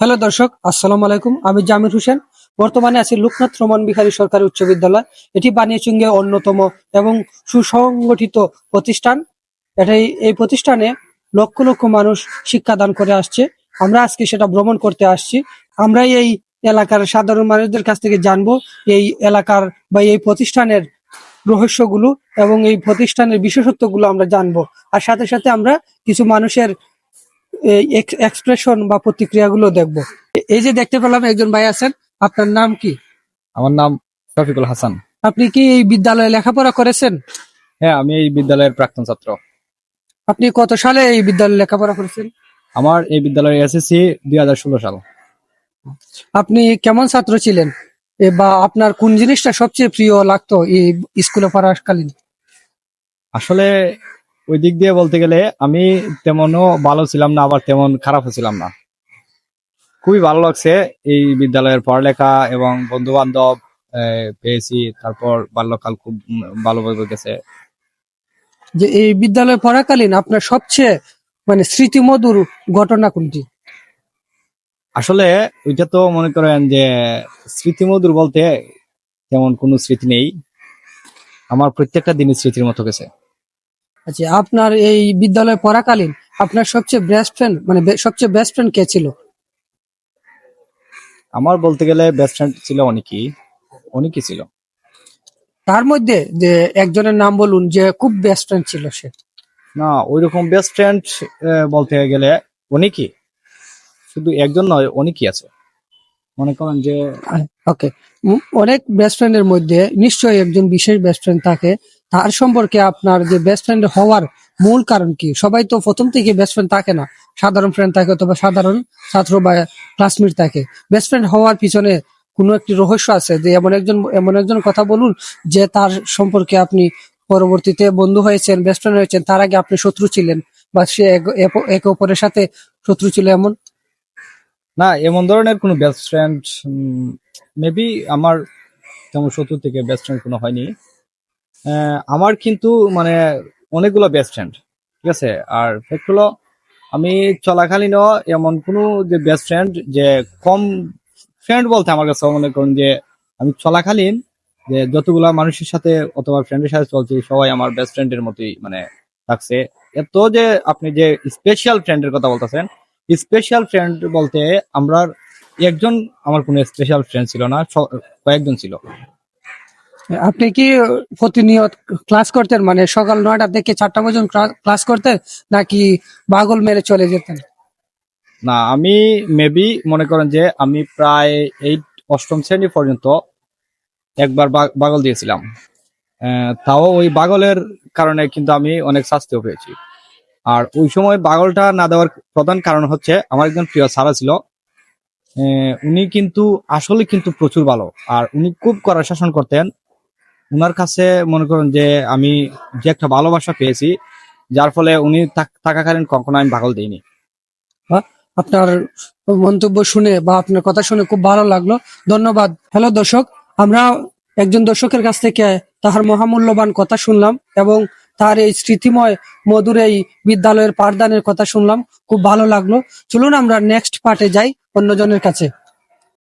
Hello দর্শক, আসসালামু আলাইকুম। আমি জামির হোসেন। বর্তমানে আছি লোকনাথ রমন বিহারী সরকারি উচ্চ বিদ্যালয়। এটি বানিয়াচুঙ্গে অন্যতম এবং সুসংগঠিত প্রতিষ্ঠান। এটাই, এই প্রতিষ্ঠানে লক্ষ লক্ষ মানুষ শিক্ষাদান করে আসছে। আমরা আজকে সেটা ভ্রমণ করতে আসছি। আমরা এই এলাকার সাধারণ মানুষদের কাছ থেকে জানব এই এলাকার বা এই প্রতিষ্ঠানের রহস্যগুলো এবং এই প্রতিষ্ঠানের বিশেষত্বগুলো আমরা জানব। আর সাথে সাথে আমরা কিছু মানুষের এক্সপ্রেশন বা প্রতিক্রিয়াগুলো দেখব। এই যে দেখতে পেলাম একজন ভাই আছেন আপনার নাম কি? আমার নাম শফিকুল হাসান। আপনি কি এই বিদ্যালয়ে লেখাপড়া করেছেন? হ্যাঁ আমি এই বিদ্যালয়ের প্রাক্তন ছাত্র। আপনি কত সালে এই বিদ্যালয়ে লেখাপড়া করেছেন? আমার এই বিদ্যালয়ের এসএসসি দুই হাজার ষোলো সাল। আপনি কেমন ছাত্র ছিলেন? বা আপনার কোন জিনিসটা সবচেয়ে প্রিয় লাগতো এই স্কুলে পড়াকালীন? আসলে ওই দিক দিয়ে বলতে গেলে আমি তেমনও ভালো ছিলাম না আবার তেমন খারাপও ছিলাম না। খুবই ভালো লাগছে এই বিদ্যালয়ের পড়ালেখা এবং বন্ধু বান্ধব পেয়েছি তারপর বাল্যকাল খুব ভালোভাবে গেছে। যে এই বিদ্যালয়ে পড়াকালীন আপনার সবচেয়ে মানে স্মৃতিমধুর ঘটনা কোনটি? আসলে ওইটা তো মনে করেন যে স্মৃতিমধুর বলতে তেমন কোনো স্মৃতি নেই। আমার প্রত্যেকটা দিনই স্মৃতির মতো গেছে। আচ্ছা আপনার এই বিদ্যালয়ে পড়াকালীন আপনার সবচেয়ে বেস্ট ফ্রেন্ড মানে সবচেয়ে বেস্ট ফ্রেন্ড কে ছিল? আমার বলতে গেলে বেস্ট ফ্রেন্ড ছিল অনেকই অনেকই ছিল। তার মধ্যে যে একজনের নাম বলুন যে খুব বেস্ট ফ্রেন্ড ছিল সে। না ওইরকম বেস্ট ফ্রেন্ড বলতে গেলে অনেকই শুধু একজন নয় অনেকই আছে। মনে করেন যে ওকে অনেক বেস্ট ফ্রেন্ডের মধ্যে নিশ্চয়ই একজন বিশেষ বেস্ট ফ্রেন্ড থাকে। তার সম্পর্কে আপনার যে বেস্ট ফ্রেন্ড হওয়ার মূল কারণ কি? সবাই তো প্রথম থেকে বেস্ট ফ্রেন্ড থাকে না। সাধারণ ফ্রেন্ড থাকে অথবা সাধারণ ছাত্র বা ক্লাসমেট থাকে। বেস্ট ফ্রেন্ড হওয়ার পিছনে কোনো একটি রহস্য আছে? যে এমন একজন এমন একজন কথা বলুন যে তার সম্পর্কে আপনি পরবর্তীতে বন্ধু হয়েছেন বেস্ট ফ্রেন্ড হয়েছেন, তার আগে আপনি শত্রু ছিলেন বা সে এক- অপরের সাথে শত্রু ছিল এমন? না, এমন ধরনের কোনো বেস্ট ফ্রেন্ড মেবি আমার তেমন শত্রু থেকে বেস্ট ফ্রেন্ড কোনো হয়নি। আমার কিন্তু মানে অনেকগুলো বেস্ট ফ্রেন্ড ঠিক আছে? আর ফ্যাক্ট হলো, আমি চলাকালীনও এমন কোনো যে বেস্ট ফ্রেন্ড যে কম ফ্রেন্ড বলতে আমার কাছে মনে করুন যে আমি চলাকালীন যে যতগুলা মানুষের সাথে অথবা ফ্রেন্ডের সাথে চলছি, সবাই আমার বেস্ট ফ্রেন্ডের মতোই মানে থাকছে। এত যে আপনি যে স্পেশাল ফ্রেন্ডের কথা বলতেছেন স্পেশাল ফ্রেন্ড বলতে আমরা একজন, আমার কোনো স্পেশাল ফ্রেন্ড ছিল না কয়েকজন ছিল। আপনি কি প্রতিনিয়ত ক্লাস করতেন? মানে সকাল নয়টা থেকে চারটা পর্যন্ত ক্লাস করতেন? নাকি বাগল মেরে চলে যেতেন? না, আমি মেবি মনে করেন যে আমি প্রায় এইট অষ্টম শ্রেণি পর্যন্ত একবার বাগল দিয়েছিলাম। তাও ওই বাগলের কারণে কিন্তু আমি অনেক শাস্তিও পেয়েছি। আর ওই সময় বাগলটা না দেওয়ার প্রধান কারণ হচ্ছে আমার একজন প্রিয় সারা ছিল। উনি কিন্তু, আসলে কিন্তু প্রচুর ভালো। আর উনি খুব কড়া শাসন করতেন। উনার কাছে মনে করেন যে আমি যে একটা ভালোবাসা পেয়েছি, যার ফলে উনি থাক- থাকাকালীন কখনো আমি বাগল দিইনি। আপনার মন্তব্য শুনে বা আপনার কথা শুনে খুব ভালো লাগল। ধন্যবাদ। হ্যালো, দর্শক, আমরা একজন দর্শকের কাছ থেকে তাহার মহামূল্যবান কথা শুনলাম এবং তার এই স্মৃতিময় মধুর এই বিদ্যালয়ের পাঠদানের কথা শুনলাম। খুব ভালো লাগল। চলুন আমরা নেক্সট পার্টে যাই অন্যজনের কাছে।